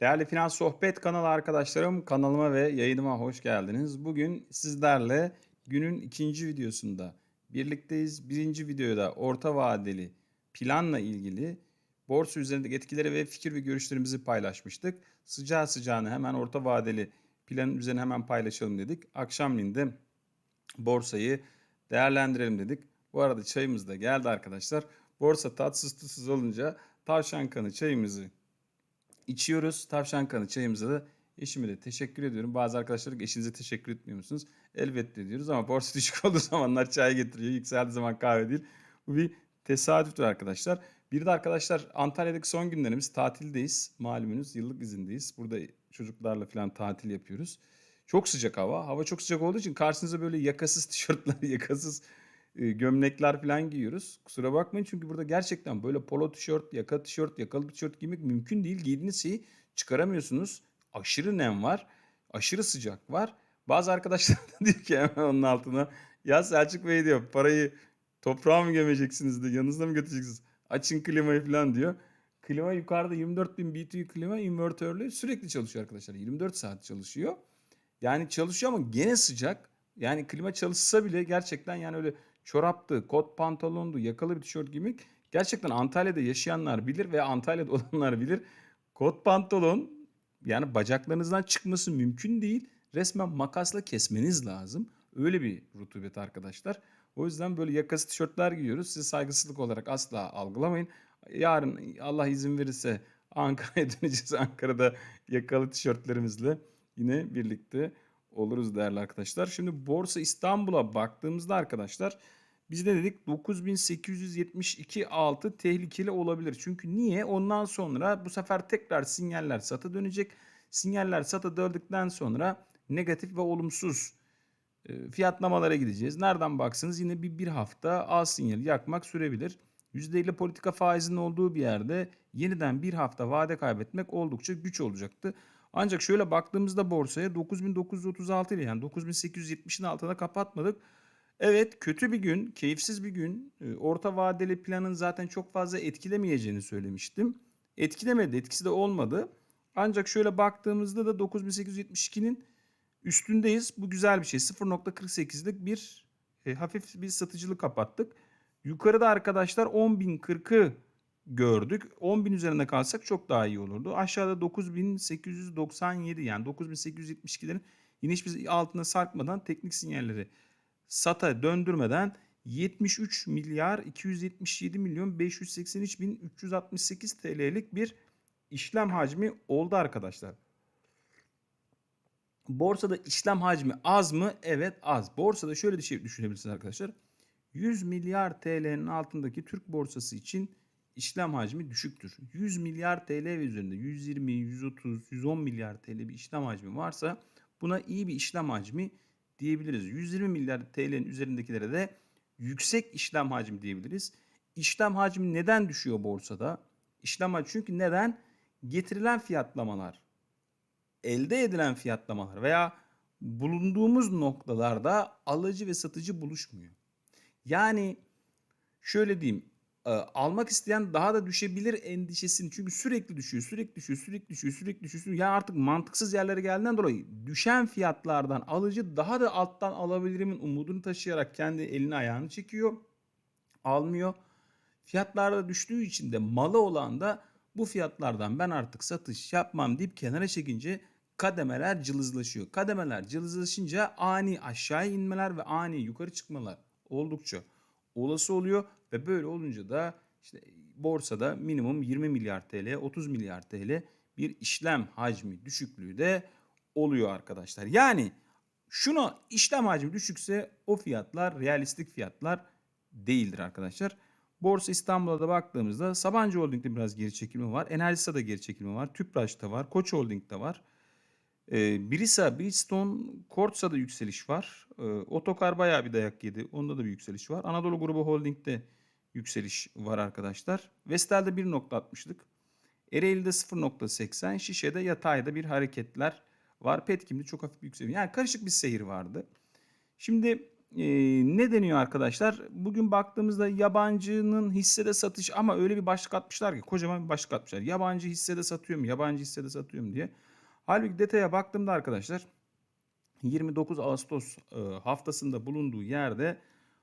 Değerli Finans Sohbet kanalı arkadaşlarım, kanalıma ve yayınıma hoş geldiniz. Bugün sizlerle günün ikinci videosunda birlikteyiz. Birinci videoda orta vadeli planla ilgili borsa üzerindeki etkileri ve fikir ve görüşlerimizi paylaşmıştık. Sıcağı sıcağına hemen orta vadeli planın üzerine hemen paylaşalım dedik. Akşamleyin de borsayı değerlendirelim dedik. Bu arada çayımız da geldi arkadaşlar. Borsa tatsız tuzsuz olunca tavşan kanı çayımızı içiyoruz. Tavşan kanı çayımıza da eşime de teşekkür ediyorum. Bazı arkadaşlar eşinize teşekkür etmiyor musunuz? Elbette diyoruz ama borsa düşük olduğu zamanlar çay getiriyor. Yükseldiği zaman kahve değil. Bu bir tesadüftür arkadaşlar. Bir de arkadaşlar Antalya'daki son günlerimiz tatildeyiz. Malumunuz yıllık izindeyiz. Burada çocuklarla falan tatil yapıyoruz. Çok sıcak hava. Hava çok sıcak olduğu için karşınıza böyle yakasız tişörtler, yakasız gömlekler falan giyiyoruz. Kusura bakmayın çünkü burada gerçekten böyle polo tişört, yaka tişört, yakalı tişört giymek mümkün değil. Giydiğiniz şeyi çıkaramıyorsunuz. Aşırı nem var. Aşırı sıcak var. Bazı arkadaşlar da diyor ki hemen onun altına ya Selçuk Bey diyor parayı toprağa mı gömeceksiniz diyor. Yanınızda mı götüreceksiniz? Açın klimayı falan diyor. Klima yukarıda 24.000 BTU klima invertörlü sürekli çalışıyor arkadaşlar. 24 saat çalışıyor. Yani çalışıyor ama gene sıcak. Yani klima çalışsa bile gerçekten yani öyle çoraptı, kot pantolondu, yakalı bir tişört giymek gerçekten Antalya'da yaşayanlar bilir ve Antalya'da olanlar bilir. Kot pantolon yani bacaklarınızdan çıkması mümkün değil. Resmen makasla kesmeniz lazım. Öyle bir rutubet arkadaşlar. O yüzden böyle yakası tişörtler giyiyoruz. Sizi saygısızlık olarak asla algılamayın. Yarın Allah izin verirse Ankara'ya döneceğiz. Ankara'da yakalı tişörtlerimizle yine birlikte oluruz değerli arkadaşlar. Şimdi Borsa İstanbul'a baktığımızda arkadaşlar biz de dedik 9872 altı tehlikeli olabilir. Çünkü niye? Ondan sonra bu sefer tekrar sinyaller sata dönecek. Sinyaller sata döndükten sonra negatif ve olumsuz e, fiyatlamalara gideceğiz. Nereden baksanız yine bir, bir hafta A sinyali yakmak sürebilir. %50 politika faizinin olduğu bir yerde yeniden bir hafta vade kaybetmek oldukça güç olacaktı. Ancak şöyle baktığımızda borsaya 9936 ile yani 9870'in altına kapatmadık. Evet kötü bir gün, keyifsiz bir gün. Ee, Orta vadeli planın zaten çok fazla etkilemeyeceğini söylemiştim. Etkilemedi, etkisi de olmadı. Ancak şöyle baktığımızda da 9872'nin üstündeyiz. Bu güzel bir şey. 0.48'lik bir e, hafif bir satıcılık kapattık. Yukarıda arkadaşlar 10.040'ı gördük. 10.000 üzerinde kalsak çok daha iyi olurdu. Aşağıda 9.897 yani 9.872'lerin yine hiçbir altına sarkmadan teknik sinyalleri SATA döndürmeden 73 milyar 277 milyon 583 bin 368 TL'lik bir işlem hacmi oldu arkadaşlar. Borsada işlem hacmi az mı? Evet az. Borsada şöyle bir şey düşünebilirsiniz arkadaşlar. 100 milyar TL'nin altındaki Türk borsası için işlem hacmi düşüktür. 100 milyar TL ve üzerinde 120, 130, 110 milyar TL bir işlem hacmi varsa buna iyi bir işlem hacmi diyebiliriz. 120 milyar TL'nin üzerindekilere de yüksek işlem hacmi diyebiliriz. İşlem hacmi neden düşüyor borsada? İşlem hacmi çünkü neden? Getirilen fiyatlamalar, elde edilen fiyatlamalar veya bulunduğumuz noktalarda alıcı ve satıcı buluşmuyor. Yani şöyle diyeyim e, almak isteyen daha da düşebilir endişesini çünkü sürekli düşüyor, sürekli düşüyor, sürekli düşüyor, sürekli düşüyor. Yani artık mantıksız yerlere geldiğinden dolayı düşen fiyatlardan alıcı daha da alttan alabilirimin umudunu taşıyarak kendi elini ayağını çekiyor. Almıyor. Fiyatlarda düştüğü için de malı olan da bu fiyatlardan ben artık satış yapmam deyip kenara çekince kademeler cılızlaşıyor. Kademeler cılızlaşınca ani aşağı inmeler ve ani yukarı çıkmalar oldukça olası oluyor ve böyle olunca da işte borsada minimum 20 milyar TL, 30 milyar TL bir işlem hacmi düşüklüğü de oluyor arkadaşlar. Yani şuna işlem hacmi düşükse o fiyatlar realistik fiyatlar değildir arkadaşlar. Borsa İstanbul'a da baktığımızda Sabancı Holding'de biraz geri çekilme var. Enerjisa'da da geri çekilme var. Tüpraş'ta var. Koç Holding'de var. Ee, Brisa, Bridgestone, Kortsa'da yükseliş var. Ee, Otokar bayağı bir dayak yedi. Onda da bir yükseliş var. Anadolu Grubu Holding'de yükseliş var arkadaşlar. Vestel'de 1.60'lık. Ereğli'de 0.80. Şişe'de yatayda bir hareketler var. Petkim'de çok hafif bir yükseliş. Yani karışık bir seyir vardı. Şimdi e, ne deniyor arkadaşlar? Bugün baktığımızda yabancının hissede satış ama öyle bir başlık atmışlar ki kocaman bir başlık atmışlar. Yabancı hissede satıyorum, yabancı hissede satıyorum diye. Halbuki detaya baktığımda arkadaşlar 29 Ağustos e, haftasında bulunduğu yerde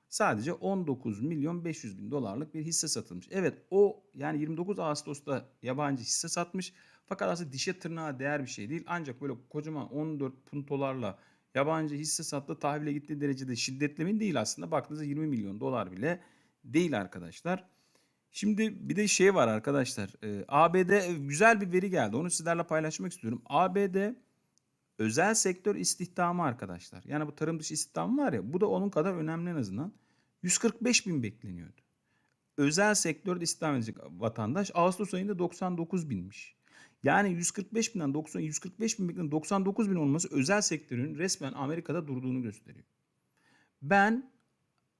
sadece 19 milyon 500 bin dolarlık bir hisse satılmış. Evet o yani 29 Ağustos'ta yabancı hisse satmış. Fakat aslında dişe tırnağa değer bir şey değil. Ancak böyle kocaman 14 puntolarla yabancı hisse sattı tahvile gittiği derecede şiddetli mi değil aslında. Baktığınızda 20 milyon dolar bile değil arkadaşlar. Şimdi bir de şey var arkadaşlar. E, ABD güzel bir veri geldi. Onu sizlerle paylaşmak istiyorum. ABD özel sektör istihdamı arkadaşlar. Yani bu tarım dışı istihdam var ya bu da onun kadar önemli en azından. 145 bin bekleniyordu. Özel sektörde istihdam edecek vatandaş Ağustos ayında 99 binmiş. Yani 145 binden 90 145 bin beklenen 99 bin olması özel sektörün resmen Amerika'da durduğunu gösteriyor. Ben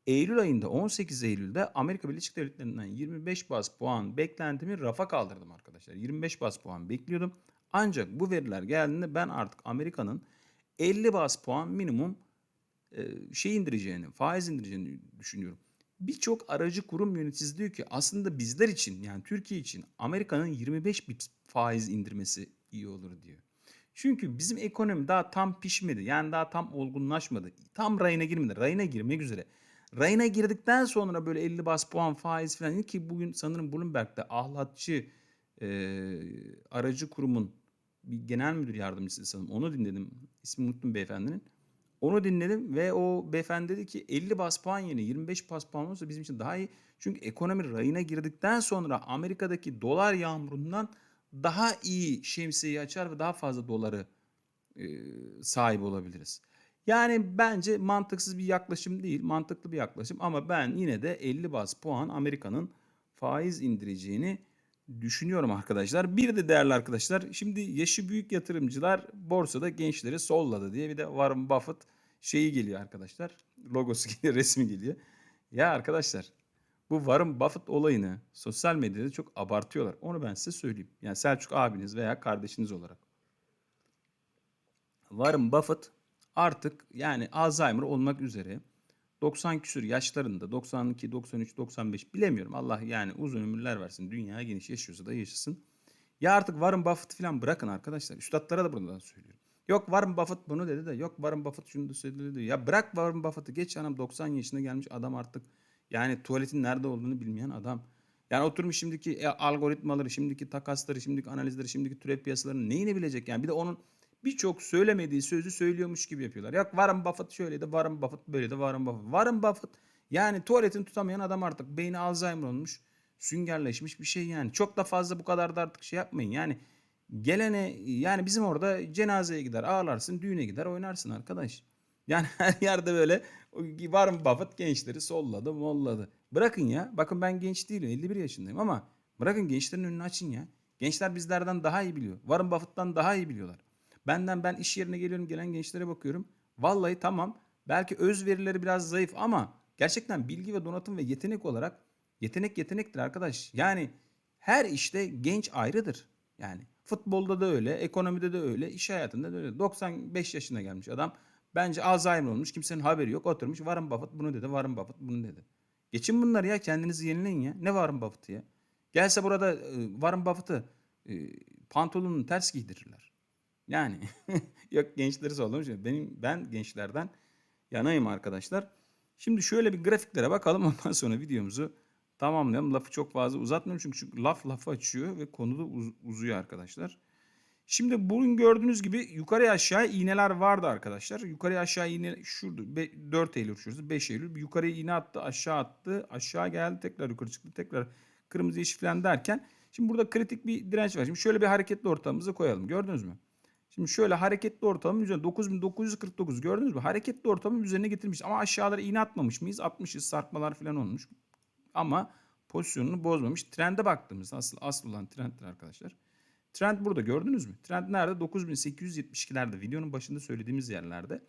Eylül ayında 18 Eylül'de Amerika Birleşik Devletleri'nden 25 bas puan beklentimi rafa kaldırdım arkadaşlar. 25 bas puan bekliyordum. Ancak bu veriler geldiğinde ben artık Amerika'nın 50 bas puan minimum e, şey indireceğini, faiz indireceğini düşünüyorum. Birçok aracı kurum yöneticisi diyor ki aslında bizler için yani Türkiye için Amerika'nın 25 bips faiz indirmesi iyi olur diyor. Çünkü bizim ekonomi daha tam pişmedi. Yani daha tam olgunlaşmadı. Tam rayına girmedi. Rayına girmek üzere. Rayına girdikten sonra böyle 50 bas puan faiz falan ki bugün sanırım Bloomberg'de ahlatçı e, aracı kurumun bir genel müdür yardımcısı sanırım. Onu dinledim. İsmini unuttum beyefendinin. Onu dinledim ve o beyefendi dedi ki 50 bas puan yerine 25 bas puan olursa bizim için daha iyi. Çünkü ekonomi rayına girdikten sonra Amerika'daki dolar yağmurundan daha iyi şemsiyeyi açar ve daha fazla doları e, sahip olabiliriz. Yani bence mantıksız bir yaklaşım değil, mantıklı bir yaklaşım ama ben yine de 50 bas puan Amerika'nın faiz indireceğini düşünüyorum arkadaşlar. Bir de değerli arkadaşlar şimdi yaşı büyük yatırımcılar borsada gençleri solladı diye bir de Warren Buffett şeyi geliyor arkadaşlar. Logosu geliyor, resmi geliyor. Ya arkadaşlar bu Warren Buffett olayını sosyal medyada çok abartıyorlar. Onu ben size söyleyeyim. Yani Selçuk abiniz veya kardeşiniz olarak. Warren Buffett artık yani Alzheimer olmak üzere 90 küsür yaşlarında 92, 93, 95 bilemiyorum. Allah yani uzun ömürler versin. Dünya geniş yaşıyorsa da yaşasın. Ya artık Warren Buffett falan bırakın arkadaşlar. Üstadlara da buradan söylüyorum. Yok Warren Buffett bunu dedi de yok Warren Buffett şunu da söyledi de. Ya bırak Warren Buffett'ı geç hanım 90 yaşına gelmiş adam artık. Yani tuvaletin nerede olduğunu bilmeyen adam. Yani oturmuş şimdiki e, algoritmaları, şimdiki takasları, şimdiki analizleri, şimdiki türev piyasalarının neyini bilecek yani. Bir de onun birçok söylemediği sözü söylüyormuş gibi yapıyorlar. Yok Warren Buffett şöyleydi, Warren Buffett böyleydi, Warren Buffett. Warren Buffett yani tuvaletini tutamayan adam artık beyni Alzheimer olmuş, süngerleşmiş bir şey yani. Çok da fazla bu kadar da artık şey yapmayın. Yani gelene yani bizim orada cenazeye gider, ağlarsın, düğüne gider, oynarsın arkadaş. Yani her yerde böyle Warren Buffett gençleri solladı, molladı. Bırakın ya. Bakın ben genç değilim. 51 yaşındayım ama bırakın gençlerin önünü açın ya. Gençler bizlerden daha iyi biliyor. Warren Buffett'tan daha iyi biliyorlar. Benden ben iş yerine geliyorum gelen gençlere bakıyorum. Vallahi tamam belki öz verileri biraz zayıf ama gerçekten bilgi ve donatım ve yetenek olarak yetenek yetenektir arkadaş. Yani her işte genç ayrıdır. Yani futbolda da öyle, ekonomide de öyle, iş hayatında da öyle. 95 yaşına gelmiş adam. Bence Alzheimer olmuş. Kimsenin haberi yok. Oturmuş Warren Buffett bunu dedi. Warren Buffett bunu dedi. Geçin bunları ya. Kendinizi yenileyin ya. Ne Warren Buffett ya? Gelse burada e, Warren Buffett'ı e, pantolonunu ters giydirirler. Yani yok gençleri sollamış. Benim ben gençlerden yanayım arkadaşlar. Şimdi şöyle bir grafiklere bakalım ondan sonra videomuzu tamamlayalım. Lafı çok fazla uzatmıyorum çünkü, çünkü laf lafı açıyor ve konu da uz- uzuyor arkadaşlar. Şimdi bugün gördüğünüz gibi yukarı aşağı iğneler vardı arkadaşlar. Yukarı aşağı iğne şurada 4 Eylül şurası 5 Eylül. Yukarıya iğne attı aşağı attı aşağı geldi tekrar yukarı çıktı tekrar kırmızı yeşil falan derken. Şimdi burada kritik bir direnç var. Şimdi şöyle bir hareketli ortamımıza koyalım gördünüz mü? Şimdi şöyle hareketli ortamın üzerine 9949 gördünüz mü? Hareketli ortamın üzerine getirmiş ama aşağılara iğne atmamış mıyız? Atmışız sarkmalar falan olmuş. Ama pozisyonunu bozmamış. Trende baktığımızda asıl asıl olan trenddir arkadaşlar. Trend burada gördünüz mü? Trend nerede? 9872'lerde videonun başında söylediğimiz yerlerde.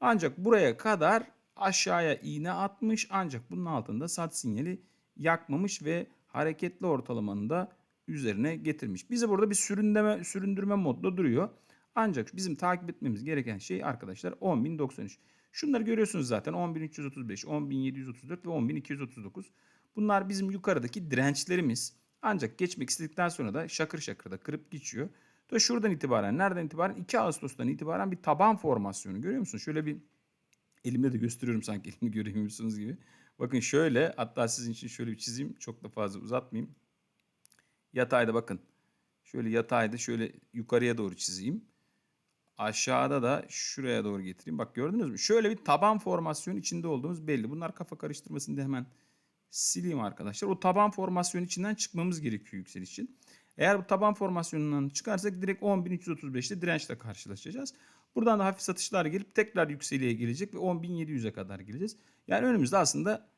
Ancak buraya kadar aşağıya iğne atmış ancak bunun altında sat sinyali yakmamış ve hareketli ortalamanın da üzerine getirmiş. Bizi burada bir süründürme, süründürme modda duruyor. Ancak bizim takip etmemiz gereken şey arkadaşlar 10.093. Şunları görüyorsunuz zaten 10.335, 10.734 ve 10.239. Bunlar bizim yukarıdaki dirençlerimiz. Ancak geçmek istedikten sonra da şakır şakır da kırıp geçiyor. Da şuradan itibaren, nereden itibaren? 2 Ağustos'tan itibaren bir taban formasyonu görüyor musunuz? Şöyle bir elimde de gösteriyorum sanki elimi göremiyorsunuz gibi. Bakın şöyle hatta sizin için şöyle bir çizeyim. Çok da fazla uzatmayayım. Yatayda bakın. Şöyle yatayda şöyle yukarıya doğru çizeyim. Aşağıda da şuraya doğru getireyim. Bak gördünüz mü? Şöyle bir taban formasyonu içinde olduğumuz belli. Bunlar kafa karıştırmasını da hemen sileyim arkadaşlar. O taban formasyonu içinden çıkmamız gerekiyor yükseliş için. Eğer bu taban formasyonundan çıkarsak direkt 10.335'te dirençle karşılaşacağız. Buradan da hafif satışlar gelip tekrar yükseliğe gelecek ve 10.700'e kadar geleceğiz. Yani önümüzde aslında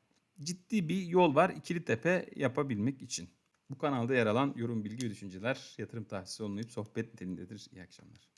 ciddi bir yol var ikili tepe yapabilmek için. Bu kanalda yer alan yorum, bilgi ve düşünceler yatırım tavsiyesi olmayıp sohbet niteliğindedir. İyi akşamlar.